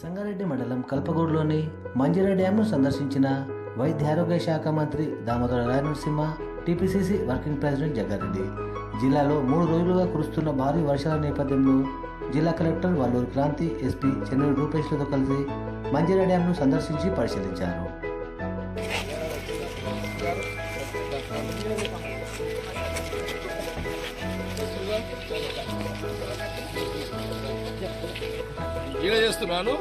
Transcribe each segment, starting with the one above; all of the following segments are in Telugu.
సంగారెడ్డి మండలం కల్పగూడులోని మంజిరా డ్యాంను సందర్శించిన వైద్య ఆరోగ్య శాఖ మంత్రి Damodara Rajanarasimha TPCC working president Jaggareddy. జిల్లాలో మూడు రోజులుగా కురుస్తున్న భారీ వర్షాల నేపథ్యంలో జిల్లా కలెక్టర్ వల్లూరు క్రాంతి ఎస్పీ చెన్నూరు రూపేష్లతో కలిసి మంజిరా డ్యాంను సందర్శించి పరిశీలించారు. ఈడ చేస్తున్నాను?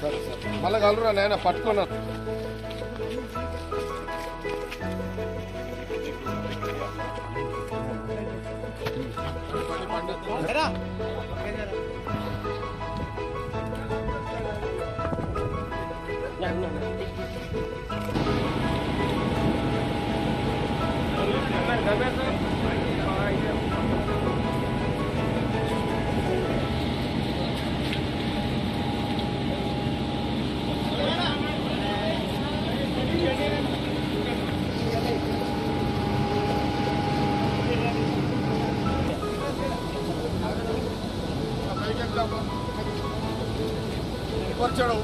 సరే సరే. మళ్ళీ కలరా నాయన? పట్టుకున్నాను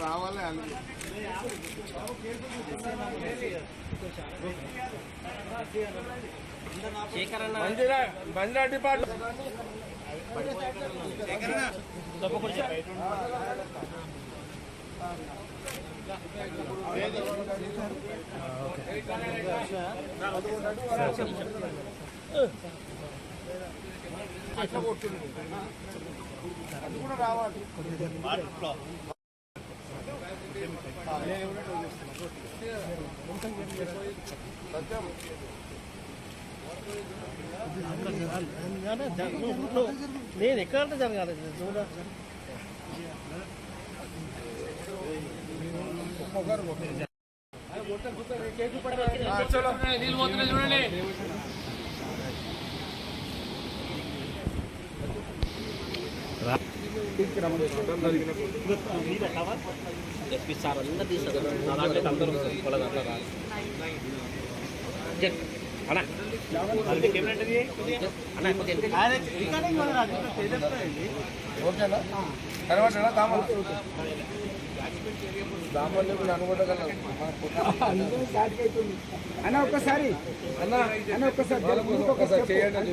రావాలి అని. మంజిరా మంజిరా డిపార్ట్మెంట్ అట్లా కొట్టుండు అది కూడా రావాలి ఆ, నేను ఎవరినో చేస్తున్నా. సత్యం నేను ఎక్కడ జరగాలి చూడ ఆ, చలో తెప్పిస్తారు అందరు తీస్తారు నా దాంట్లో అందరూ వాళ్ళ దాంట్లో రాదు అన్నా అన్నా ఓకేనా ఒక్కసారి అన్న అన్న. ఒక్కసారి చేయండి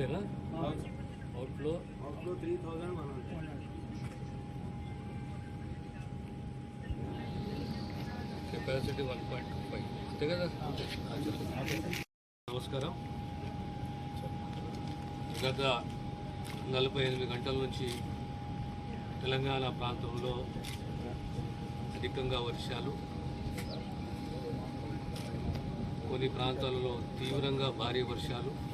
వాడు ఇప్పుడు అంతా. నేను ఫోటో అటు నడుముండి వస్తా ఉండాలి మూడు ఇంపార్టెంట్ టూ సిక్స్ అంతేనా outflow capacity one point two five అంతే. కదా నమస్కారం. గత నలభై ఎనిమిది గంటల నుంచి తెలంగాణ ప్రాంతంలో అధికంగా వర్షాలు. కొన్ని ప్రాంతాలలో తీవ్రంగా భారీ వర్షాలు.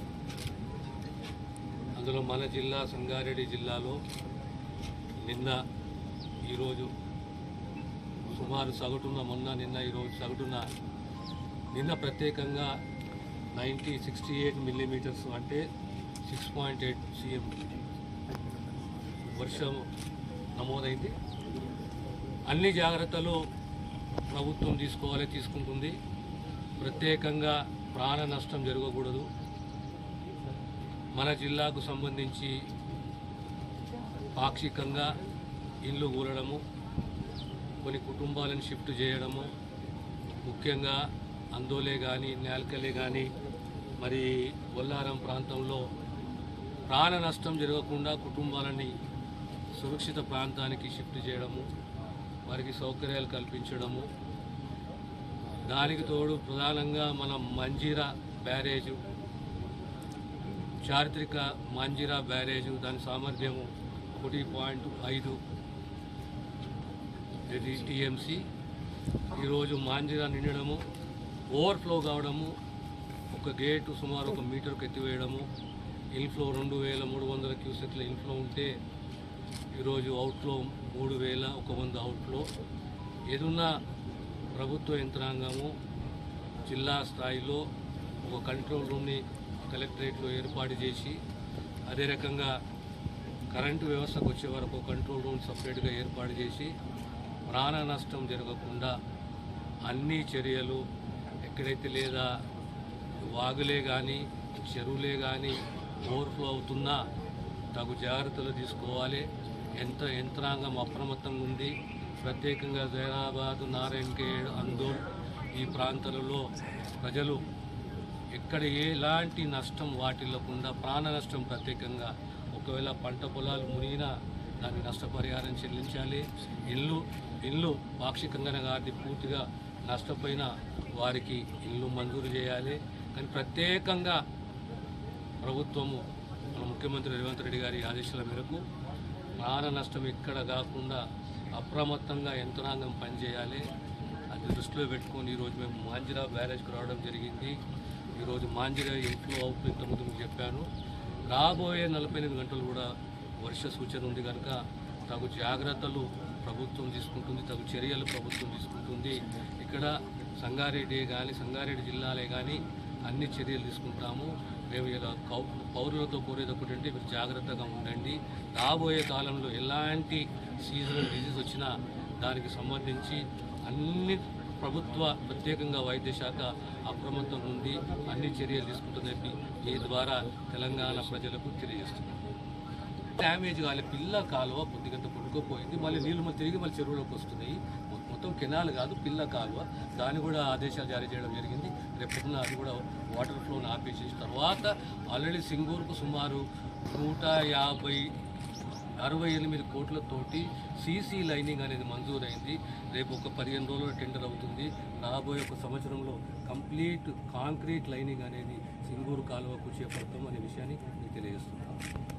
అందులో మన జిల్లా సంగారెడ్డి జిల్లాలో నిన్న ఈరోజు సుమారు సగటున మొన్న నిన్న ఈరోజు సగటున నిన్న ప్రత్యేకంగా నైంటీ సిక్స్టీ ఎయిట్ మిల్లీమీటర్స్ అంటే సిక్స్ పాయింట్ ఎయిట్ సిఎం వర్షం నమోదైంది. అన్ని జాగ్రత్తలు ప్రభుత్వం తీసుకోవాలి తీసుకుంటుంది. ప్రత్యేకంగా ప్రాణ నష్టం జరగకూడదు. మన జిల్లాకు సంబంధించి పాక్షికంగా ఇల్లు కూలడము కొన్ని కుటుంబాలను షిఫ్ట్ చేయడము ముఖ్యంగా అందోలే కానీ నేల్కలే కానీ మరి బొల్లారం ప్రాంతంలో ప్రాణ నష్టం జరగకుండా కుటుంబాలని సురక్షిత ప్రాంతానికి షిఫ్ట్ చేయడము వారికి సౌకర్యాలు కల్పించడము దానికి తోడు ప్రధానంగా మన మంజీరా బ్యారేజు చారిత్రక మంజీరా బ్యారేజు దాని సామర్థ్యము ఒకటి పాయింట్ ఐదు టీఎంసీ. ఈరోజు మాంజిరా నిండడము ఓవర్ఫ్లో కావడము ఒక గేటు సుమారు ఒక మీటర్కు ఎత్తివేయడము ఇన్ఫ్లో రెండు వేల మూడు వందల క్యూసెక్ల ఇన్ఫ్లో ఉంటే ఈరోజు అవుట్లో మూడు వేల ఒక వంద అవుట్లో ఏదున్నా ప్రభుత్వ యంత్రాంగము జిల్లా స్థాయిలో ఒక కంట్రోల్ రూమ్ని కలెక్టరేట్లో ఏర్పాటు చేసి అదే రకంగా కరెంటు వ్యవస్థకు వచ్చే వరకు కంట్రోల్ రూమ్ సపరేట్గా ఏర్పాటు చేసి ప్రాణ నష్టం జరగకుండా అన్ని చర్యలు ఎక్కడైతే లేదా వాగులే కానీ చెరువులే కానీ ఓవర్ఫ్లో అవుతున్నా తగు జాగ్రత్తలు తీసుకోవాలి. ఎంత యంత్రాంగం అప్రమత్తంగా ఉంది. ప్రత్యేకంగా జైరాబాద్ నారాయణఖేడ్ అందోల్ ఈ ప్రాంతాలలో ప్రజలు ఎక్కడ ఎలాంటి నష్టం వాటిల్లకుండా ప్రాణ నష్టం ప్రత్యేకంగా ఒకవేళ పంట పొలాలు మునిగినా దాన్ని నష్టపరిహారం చెల్లించాలి. ఇల్లు ఇల్లు పాక్షికంగానే కాదు పూర్తిగా నష్టపోయిన వారికి ఇల్లు మంజూరు చేయాలి. కానీ ప్రత్యేకంగా ప్రభుత్వము మన ముఖ్యమంత్రి రేవంత్ రెడ్డి గారి ఆదేశాల మేరకు ప్రాణ నష్టం ఎక్కడ కాకుండా అప్రమత్తంగా యంత్రాంగం పనిచేయాలి. అది దృష్టిలో పెట్టుకొని ఈరోజు మేము మాంజిరా బ్యారేజ్కి రావడం జరిగింది. ఈరోజు మాంజిరా ఇంట్లో అవుతుంది ఇంతకుముందు మీకు చెప్పాను. రాబోయే నలభై ఎనిమిది గంటలు కూడా వర్ష సూచన ఉంది కనుక తగు జాగ్రత్తలు ప్రభుత్వం తీసుకుంటుంది తగు చర్యలు ప్రభుత్వం తీసుకుంటుంది. ఇక్కడ సంగారెడ్డి కానీ సంగారెడ్డి జిల్లాలే కానీ అన్ని చర్యలు తీసుకుంటాము. మేము ఇలా కౌ- పౌరులతో కోరేది ఒకటంటే మీరు జాగ్రత్తగా ఉండండి. రాబోయే కాలంలో ఎలాంటి సీజనల్ డిజీజ్ వచ్చినా దానికి సంబంధించి అన్ని ప్రభుత్వ ప్రత్యేకంగా వైద్య శాఖ అప్రమత్తం నుండి అన్ని చర్యలు తీసుకుంటుందని ఈ ద్వారా తెలంగాణ ప్రజలకు తెలియజేస్తున్నాం డ్యామేజ్ కాలే పిల్ల కాలువ కొద్దిగంత కొట్టుకుపోయింది మళ్ళీ నీళ్ళు మళ్ళీ తిరిగి మళ్ళీ చెరువులోకి వస్తున్నాయి. మొత్తం కెనాల్ కాదు పిల్ల కాలువ. దాన్ని కూడా ఆదేశాలు జారీ చేయడం జరిగింది. రేపొద్దున అది కూడా వాటర్ ఫ్లోని ఆపేసేసిన తర్వాత ఆల్రెడీ సింగూరుకు సుమారు నూట యాభై అరవై ఎనిమిది కోట్లతోటి సీసీ లైనింగ్ అనేది మంజూరైంది. రేపు ఒక పదిహేను రోజులు టెండర్ అవుతుంది. రాబోయే ఒక సంవత్సరంలో కంప్లీట్ కాంక్రీట్ లైనింగ్ అనేది సింగూరు కాలువకు చేపడతాం అనే విషయాన్ని మీకు తెలియజేస్తున్నాను.